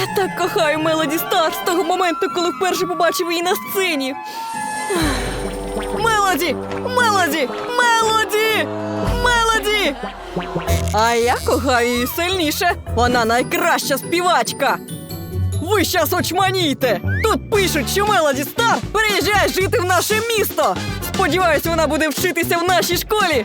Я так кохаю Мелоді Стар з того моменту, коли вперше побачив її на сцені. Мелоді! Мелоді! Мелоді! Мелоді! А я кохаю її сильніше. Вона найкраща співачка. Ви щас очманієте! Тут пишуть, що Мелоді Стар переїжджає жити в наше місто. Сподіваюсь, вона буде вчитися в нашій школі.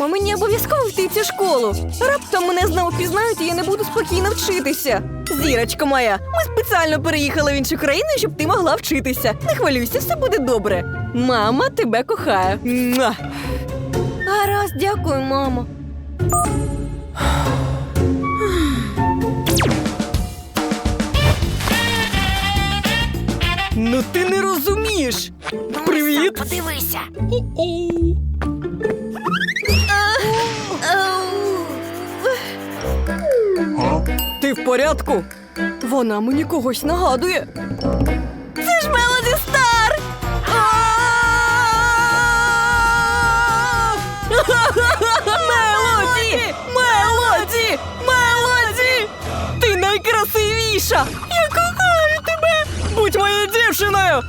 Мамо, мені обов'язково йти цю школу. Раптом мене знову пізнають, і я не буду спокійно вчитися. Зірочка моя, ми спеціально переїхали в іншу країну, щоб ти могла вчитися. Не хвилюйся, все буде добре. Мама тебе кохає. Муа. Гаразд, дякую, мамо. Ну ти не розумієш. Привіт! Подивися. Ти в порядку? Вона мені когось нагадує. Це ж Мелоді Стар! Мелоді! Мелоді! Мелоді! Ти найкрасивіша! Я кохаю тебе! Будь моєю дівчиною!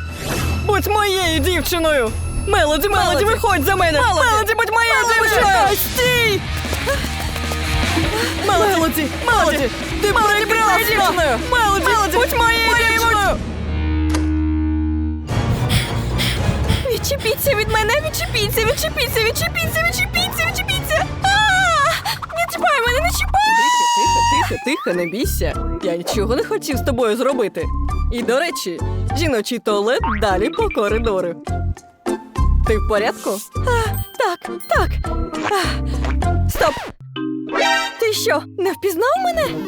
Будь моєю дівчиною! Мелоді, Мелоді, виходь за мене! Мелоді, будь моєю дівчиною! Стій! Мелоді, Мелоді, ти прекрасна! дівчиною! Мелоді, будь моєю дівчиною! Відчепіться від мене, відчепіться, відчепіться, відчепіться, відчепіться, відчепіться! Не чіпай мене, не чіпай! Тихо, тихо, тихо, не бійся. Я нічого не хотів з тобою зробити. І до речі, жіночий туалет далі по коридору. Ти в порядку? А, так, так. А, стоп! Що, не впізнав мене?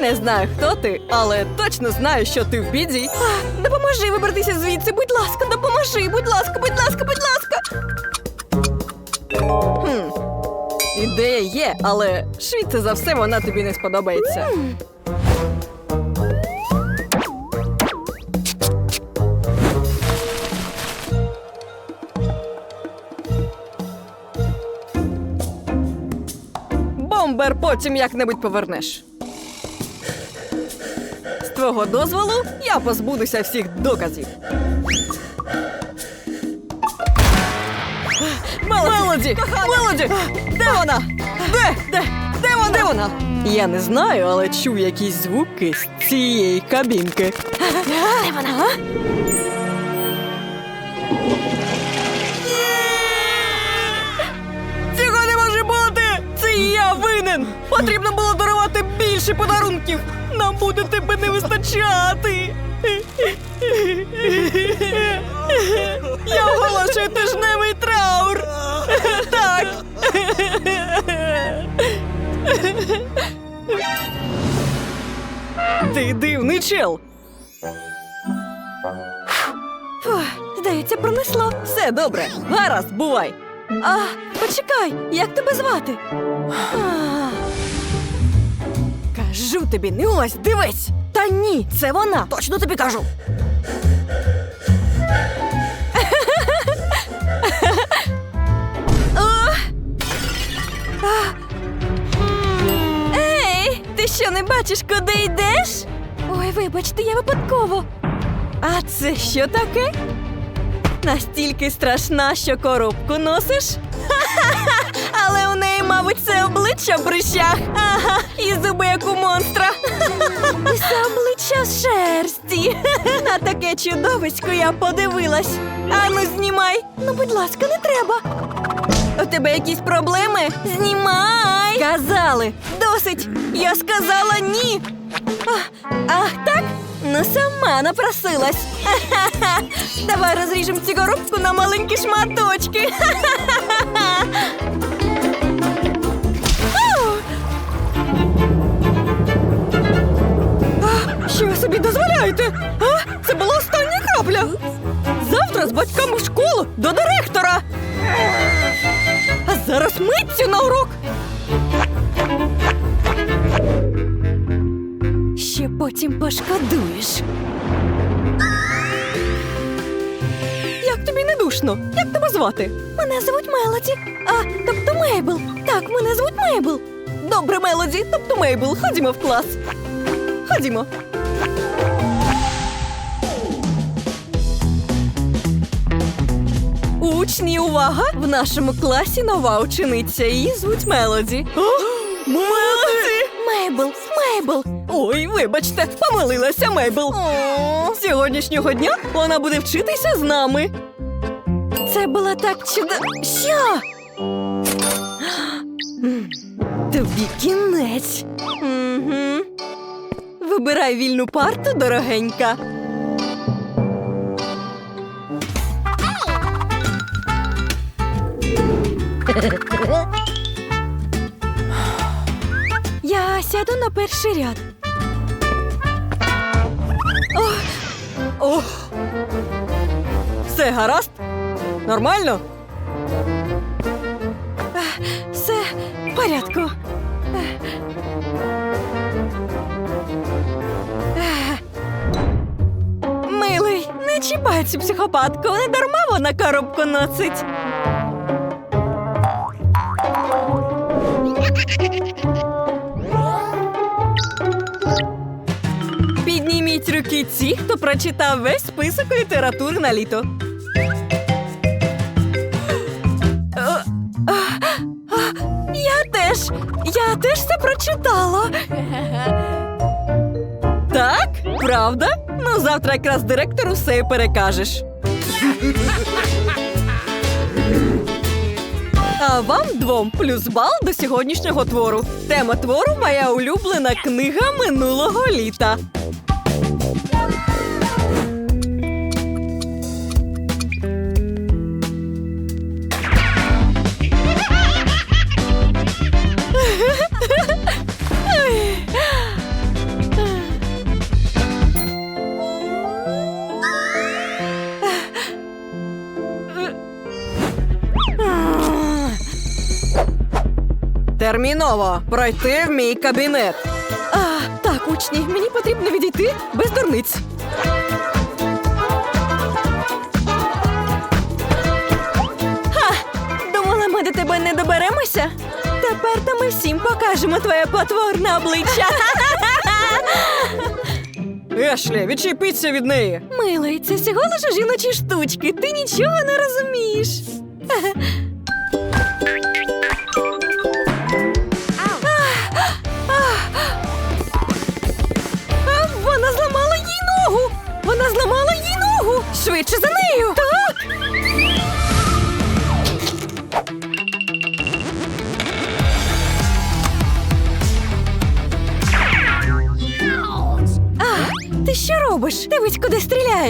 Не знаю, хто ти, але точно знаю, що ти в біді. Допоможи вибратися звідси, будь ласка, допоможи, будь ласка, будь ласка, будь ласка. Хм. Ідея є, але швидше за все вона тобі не сподобається. Потім як-небудь повернеш. З твого дозволу я позбудуся всіх доказів. Мелоді! Мелоді! Де вона? Де? Де? Де вона? Де вона? Я не знаю, але чув якісь звуки з цієї кабінки. Де вона? Цього Потрібно було дарувати більше подарунків! Нам буде тебе не вистачати! Я оголошую тижневий траур! Так! Ти дивний чел! Фух, здається, пронесло. Все добре. Гаразд, бувай. А, почекай, як тебе звати? А. Кажу тобі, не ось, дивись. Та ні, це вона. Точно тобі кажу. Ей, ти що не бачиш, куди йдеш? Ой, вибачте, я випадково. А це що таке? Настільки страшна, що коробку носиш? Але у неї, мабуть, це обличчя в брищах. Ага, Це обличчя з шерсті. На таке чудовисько я подивилась. Ану, знімай. Ну, будь ласка, не треба. У тебе якісь проблеми? Знімай! Казали. Досить. Я сказала ні. А, ах, так? Ну сама напросилась. Давай розріжемо цю коробку на маленькі шматочки. Що ви собі дозволяєте? А? Це була остання крапля. Завтра з батьками в школу до директора. А зараз митцю на урок. Ще потім пошкодуєш. смішно. Як тебе звати? Мене звуть Мелоді. А, тобто Мейбл. Так, мене звуть Мейбл. Добре, Мелоді, тобто Мейбл. Ходімо в клас. Ходімо. Учні, увага! В нашому класі нова учениця. Її звуть Мелоді. Мелоді! Мейбл, Мейбл. Ой, вибачте, помилилася Мейбл. З сьогоднішнього дня вона буде вчитися з нами. Це було так чудо. Що? Тобі кінець. Угу. Вибирай вільну парту, дорогенька. Я сяду на перший ряд. Ох. Ох. Все гаразд? Нормально? Все в порядку. Милий, не чіпай цю психопатку, не дарма вона коробку носить. Руки ті, хто прочитав весь список літератури на літо. Я теж. Я теж це прочитала. Так, правда? Ну, завтра якраз директору все і перекажеш. А вам двом плюс бал до сьогоднішнього твору. Тема твору моя улюблена книга минулого літа. Терміново пройти в мій кабінет. А, так, учні, мені потрібно відійти без дурниць. Ха! Думала, ми до тебе не доберемося? Тепер то ми всім покажемо твоє потворне обличчя. Ешлі, відчепіться від неї. Милий, це всього лише жіночі штучки. Ти нічого не розумієш.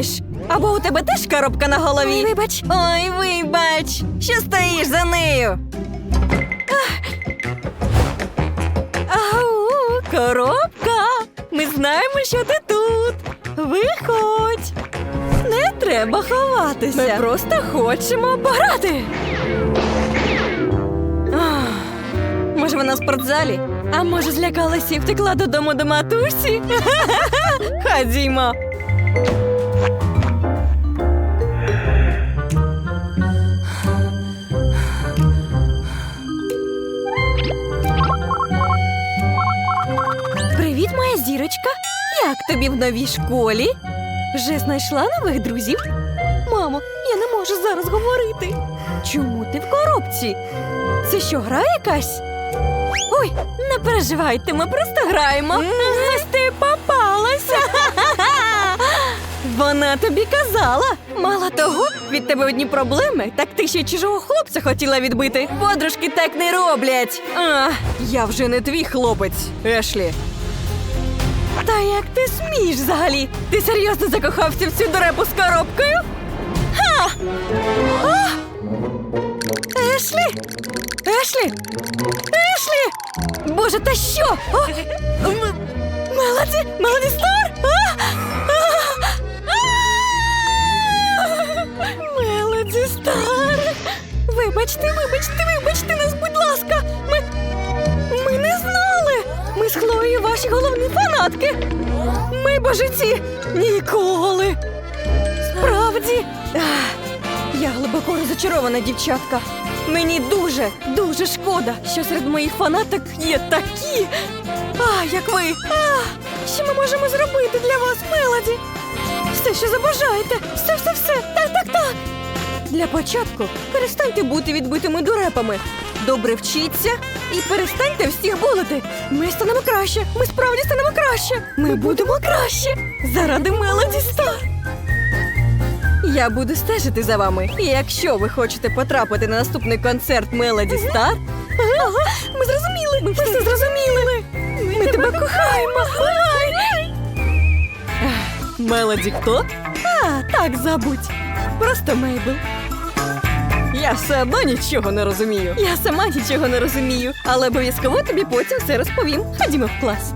куди. Або у тебе теж коробка на голові. Ой, вибач. Ой, вибач. Що стоїш за нею? Ау, коробка! Ми знаємо, що ти тут. Виходь. Не треба ховатися. Ми просто хочемо пограти. Ах, Може, вона в спортзалі? А може, злякалася і втекла додому до матусі? Ходімо. Як тобі в новій школі? Вже знайшла нових друзів? Мамо, я не можу зараз говорити. Чому ти в коробці? Це що, гра якась? Ой, не переживайте, ми просто граємо. Ось ти попалася. Вона тобі казала. Мало того, від тебе одні проблеми, так ти ще й чужого хлопця хотіла відбити. Подружки так не роблять. А, я вже не твій хлопець, Ешлі. Та як ти смієш взагалі? Ти серйозно закохався в цю дурепу з коробкою? Ха! А! Ешлі! Ешлі! Ешлі! Боже, та що? О! М- Мелоді! Мелоді Стар! А! Мелоді Стар! Вибачте, вибачте, вибачте нас, будь Хлоєю ваші головні фанатки! Ми божиці! Ніколи! Справді! Я глибоко розочарована, дівчатка. Мені дуже, дуже шкода, що серед моїх фанаток є такі. А, як ви. А, що ми можемо зробити для вас, Мелоді? Все, що забажаєте. Все, все, все. Так, так, так. Для початку перестаньте бути відбитими дурепами. Добре вчіться і перестаньте всіх булити. Ми станемо краще. Ми справді станемо краще. Ми будемо краще. Заради Мелоді Стар. Я буду стежити за вами. І якщо ви хочете потрапити на наступний концерт Мелоді Стар. Ага, ми зрозуміли. Ми все зрозуміли. Ми, тебе кохаємо. Мелоді хто? А, так, забудь. Просто Мейбл. Я все одно нічого не розумію. Я сама нічого не розумію, але обов'язково тобі потім все розповім. Ходімо в клас.